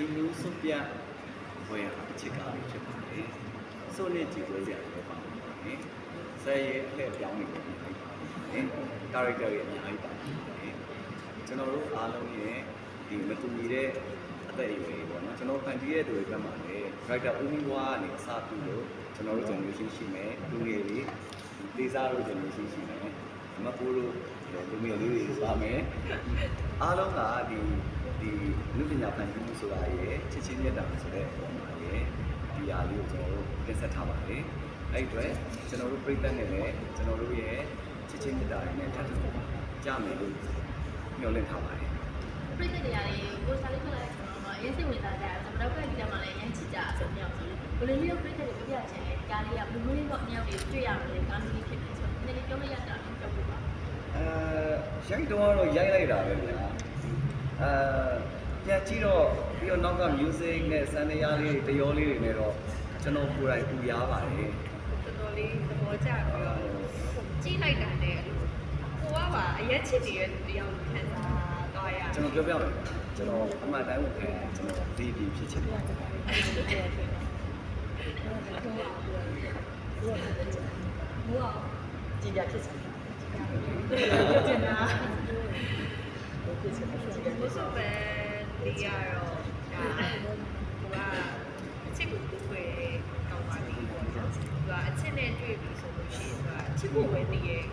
ဒီလူစုပြဝယ်အချစ်ကားလေးဖြစ်ပါတယ်။စုနဲ့ကြည့်ပွဲစရာလည်းပါပါတယ်။ဆယ်ရဲ့အလှည့်ပြောင်းနေတယ်။ကာရက်တာရဲ့အများကြီးပါတယ်။ကျွန်တော်တို့အားလုံးရဲ့ဒီမတူညီတဲ့အသက်အရွယ်ပေါ့နော်ကျွန်တော်ဖန်တီးတဲ့သူတွေဘက်မှာလည်း character ဦးမီဝါကနေအစားပြုလို့ကျွန်တော်တို့ generation ရှိမယ်လူငယ်တွေဒေသတို့ generation ရှိမယ်မပူလို့ လူငယ်လေးတွေသွားမယ်အားလုံးကဒီဒီလူပညာဖန်တီးမှုဆိုတာရဲ့ချစ်ချင်းမြတ်တာဆိုတဲ့ပုံမှာရဲ့ဒီအားလေးကိုကျွန်တော်တို့တင်ဆက်ထားပါတယ်အဲ့ဒီအတွက်ကျွန်တော်တို့ပြိတ္တနဲ့လည်းကျွန်တော်တို့ရဲ့ချစ်ချင်းမြတ်တာတွေနဲ့ထပ်ထပ်ကြမယ်လို့မျှော်လင့်ထားပါတယ်ပြိတ္တတရားတွေကိုစားလေးခလိုက်ဆိုတော့အရင်စိတ်ဝင်စားကြတယ်ကျွန်တော်တို့ကဒီကမှလည်းရမ်းချစ်ကြအဆုံးမြောက်ဆိုလို့ဘယ်လိုမျိုးပြိတ္တတွေပြပြချင်လဲကားလေးကဘယ်လိုမျိုးပေါ့အမြောက်တွေတွေ့ရမလဲကားလေးဖြစ်နေဆိုတော့ဒီနေ့ပြောလို့ရတာတော့ပြောပြပါအဲ ရိုက်တော့တော့ရိုက်လိုက်တာပဲဗျာအဲပြန်ကြည့်တော့ပြီးတော့နောက်က music နဲ့စံတရားလေးတွေတရောလေးတွေနဲ့တော့ကျွန်တော်ကိုယ်တိုင်ပူရပါတယ်တော်တော်လေးသဘောကျပြီးတော့ကြည့်လိုက်တာနဲ့ကိုကပါအရက်ချစ်နေတဲ့လူတယောက်ခံစားသွားရတယ်ကျွန်တော်ပြောပြမယ်ကျွန်တော်အမှန်တိုင်းကိုခံကျွန်တော်ဒီဒီဖြစ်ချင်တယ်ကြည်ကြဖြစ်စမ်း ကျင်တာဘုဆိုပဲဒီရတော့ဒါကအချစ်ကိုကိုယ်ပဲကောင်းပါလိမ့်ပေါ့နော်သူကအချစ်နဲ့တွေ့ပြီဆိုလို့ရှိရင်သူကအချစ်ကိုပဲတည်ရဲ့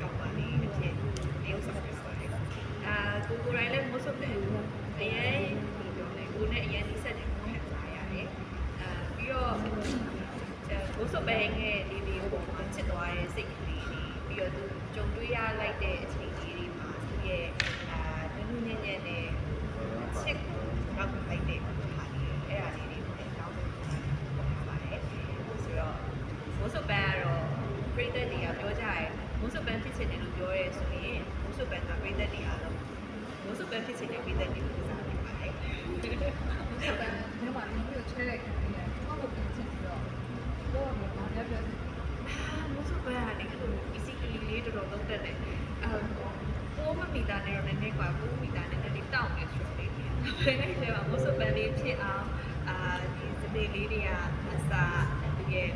ကောင်းပါလိမ့်အဖြစ်တယောက်ဆောင်ပြီးပါတယ်အာကိုကိုယ်တိုင်လည်းဘုဆိုပဲအရင်ပြောတယ်ကိုနဲ့အရင်ဒီဆက်တယ်ကိုခံစားရတယ်အာပြီးတော့ဘုဆိုပဲငယ်လေးလေးကိုမှချစ်သွားရဲ့စိတ်ကလေးတွေ ပြီးတော့သူကြုံတွေ့ရလိုက်တဲ့အချိန်လေးတွေမှာသူရဲ့အာနုနုညံ့ညံ့နဲ့ချစ်ကိုနောက်လိုက်တဲ့ဟာလေးအဲ့ဒါလေးတွေလည်းတောင်းလို့ထားပါတယ်ဆိုတော့မိုးစုပ်ပန်းကတော့ပြည်သက်တွေကပြောကြရဲမိုးစုပ်ပန်းဖြစ်ချင်တယ်လို့ပြောရဲဆိုရင်မိုးစုပ်ပန်းကပြည်သက်တွေအားလုံးမိုးစုပ်ပန်းဖြစ်ချင်တဲ့ပြည်သက်တွေကိုစားနေပါတယ်ဒီမှာဒီလိုချဲလိုက်တယ်ပေါ့လို့ပြင်ချင်ပြီးတော့တော့ဘာလဲပြော မိုးစုပ်ပန်းကလည်းအဲ့လို basically လေးတော်တော်သုံးတတ်တယ်အဲကိုမမီတာနဲ့တော့နည်းနည်းกว่าကိုမီတာနဲ့နည်းနည်းတောင်းနေဆိုတော့လေဒါပေမဲ့ဒီမှာမိုးစုပ်ပန်းလေးဖြစ်အောင်အာဒီစပင်းလေးတွေကအစာသူရဲ့